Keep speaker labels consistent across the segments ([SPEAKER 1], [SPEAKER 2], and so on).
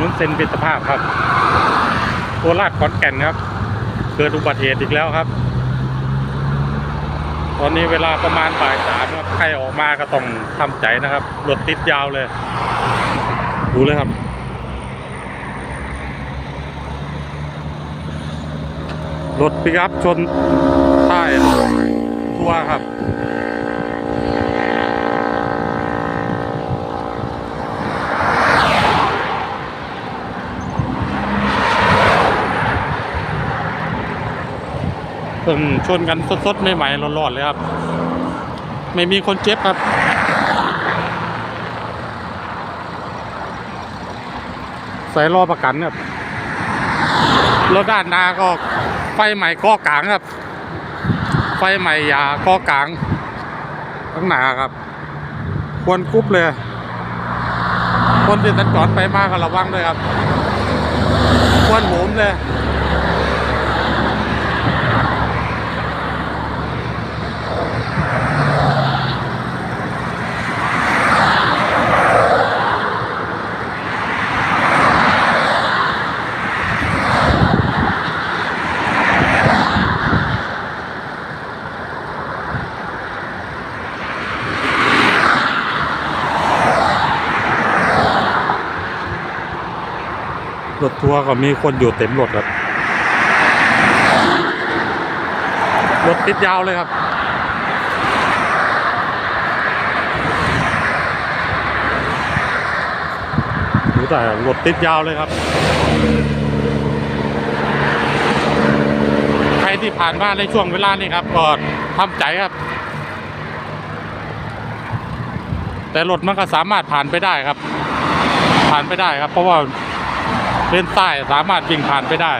[SPEAKER 1] นนเส้นเป็นสภาพครับโคราชขอนแก่นครับ เกิดอุบัติเหตุอีกแล้วครับ ตอนนี้เวลาประมาณบ่ายสามครับใครออกมาก็ต้องทำใจนะครับรถติดยาวเลย ดูเลยครับรถปิกอัพชนท้ายทัวครับ พิ่งชนกันสดๆใหม่ๆร้อนๆเลยครับ ไม่มีคนเจ็บครับใส่รอประกันครับแล้วด้านหน้าก็ไฟใหม่ก้อกลางครับ ไฟใหม่ยาก้อกลางข้างหน้าครับ ควรกุ๊บเลย คนที่สัญจรไปมากก็ระวังด้วยครับ ควรหมเลย ถทัวร์ก็มีคนอยู่เต็มรถครับ รถติดยาวเลยครับ ดูแต่รถติดยาวเลยครับ ใครที่ผ่านมาในช่วงเวลานี้ครับก็ทำใจครับ แต่รถมันก็สามารถผ่านไปได้ครับ ผ่านไปได้ครับ เพราะว่า เลนใต้สามารถวิ่งผ่านไปได้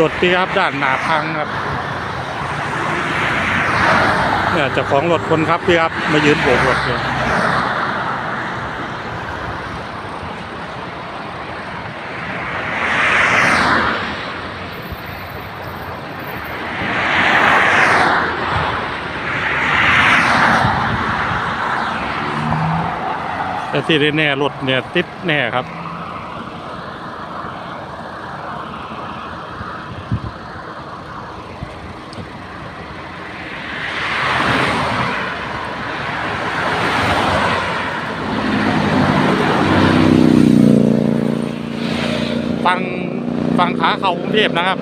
[SPEAKER 1] รถปีครับด้านหนาพังครับ เนี่ยจ้าของรถคนครับพี่ครับมายืนโบกรถเลยแต่ที่แน่รถเนี่ยติดแน่ครับ ฝั่งฝั่งขาเขากรุงเทพนะครับ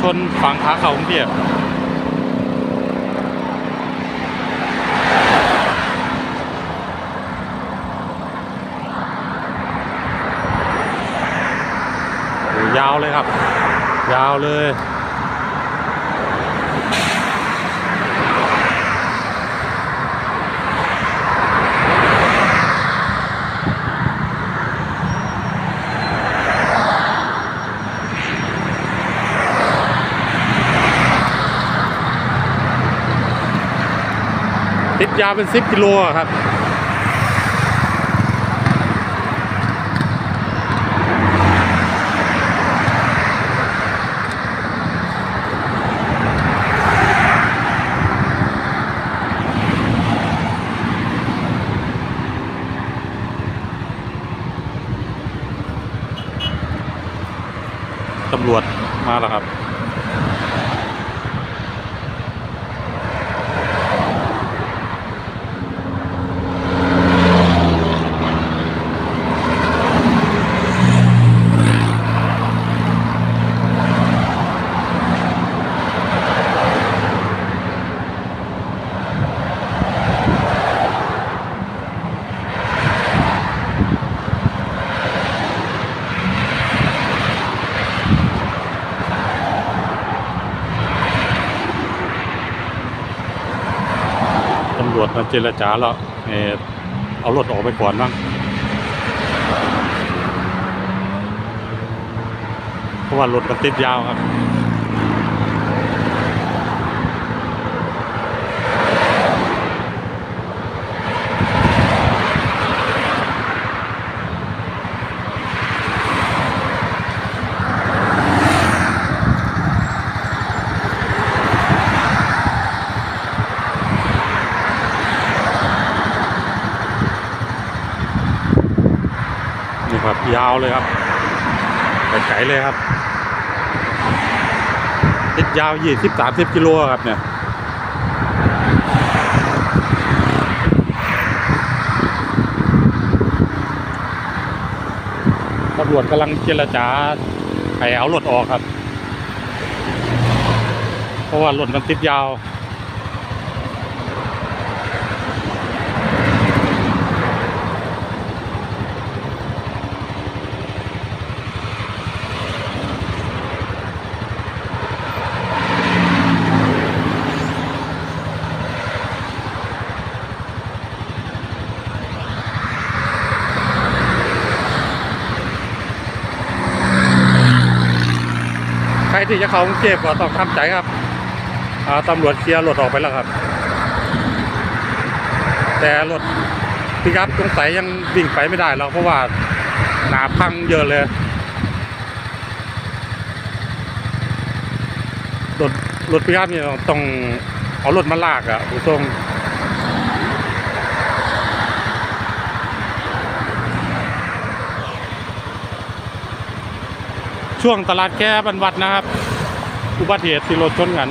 [SPEAKER 1] ชนฝั่งขาเขากรุงเทพยาวเลยครับ ยาวเลยิดยาวเป็นสิบกิโลครับ ตำรวจมาเจรจาแล้วเออเอารถออกไปก่อนบ้างเพราะว่ารถมันติดยาวครับ ยาวเลยครับไปไกลเลยครับติดยาวยี่สิบสามสิบกิโลครับเนี่ยตำรวจกำลังเจรจาให้เอารถออกครับ เพราะว่ารถมันติดยาว ที่จะเข้ากรุงเทพก็ต้องทำใจครับตำรวจเคลียร์รถออกไปแล้วครับ แต่รถพิกับสงสัยยังวิ่งไปไม่ได้แล้วเพราะว่าหนาพังเยอะเลยรถรถพิกับเนี่ยต้องเอารถมาลากอะผู้ชม ช่วงตลาดแก้บันวัดนะครับ อุบัติเหตุที่รถชนกัน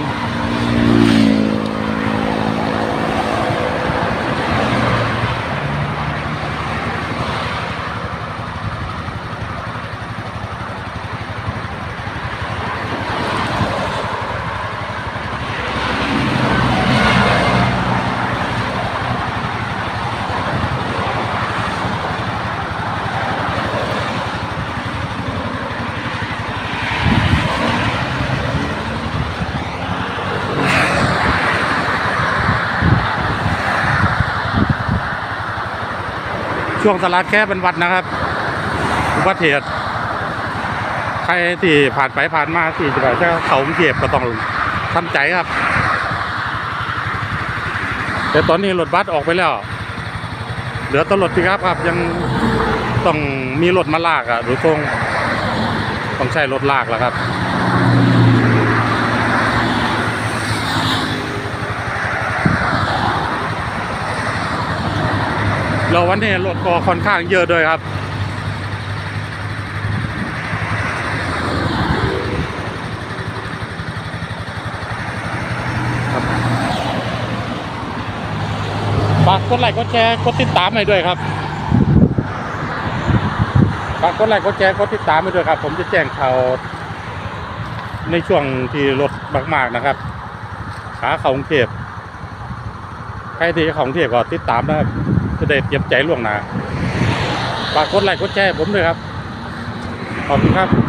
[SPEAKER 1] ช่วงตลาดแค่เป็นวัดนะครับอุบัติเหตุใครที่ผ่านไปผ่านมาที่จะไปจะเขากรุงเทพก็ต้องทำใจครับ แต่ตอนนี้รถบัสออกไปแล้ว เหลือตัวรถพิครับครับ ยังต้องมีรถมาลากอะหรือตรงต้องใช้รถลากแล้วครับ แล้ววันนี้รถก็ค่อนข้างเยอะด้วยครับ ฝากกดไลค์กดแชร์กดติดตามให้ด้วยครับฝากกดไลค์กดแชร์กดติดตามให้ด้วยครับ ผมจะแจ้งข่าวในช่วงที่รถมากๆนะครับ ขาเขากรุงเทพใครที่เขากรุงเทพก็ติดตามนะครับ จะได้เตรียมใจล่วงหน้าฝากกดไลค์กดแชร์ผมด้วยครับ ขอบคุณครับ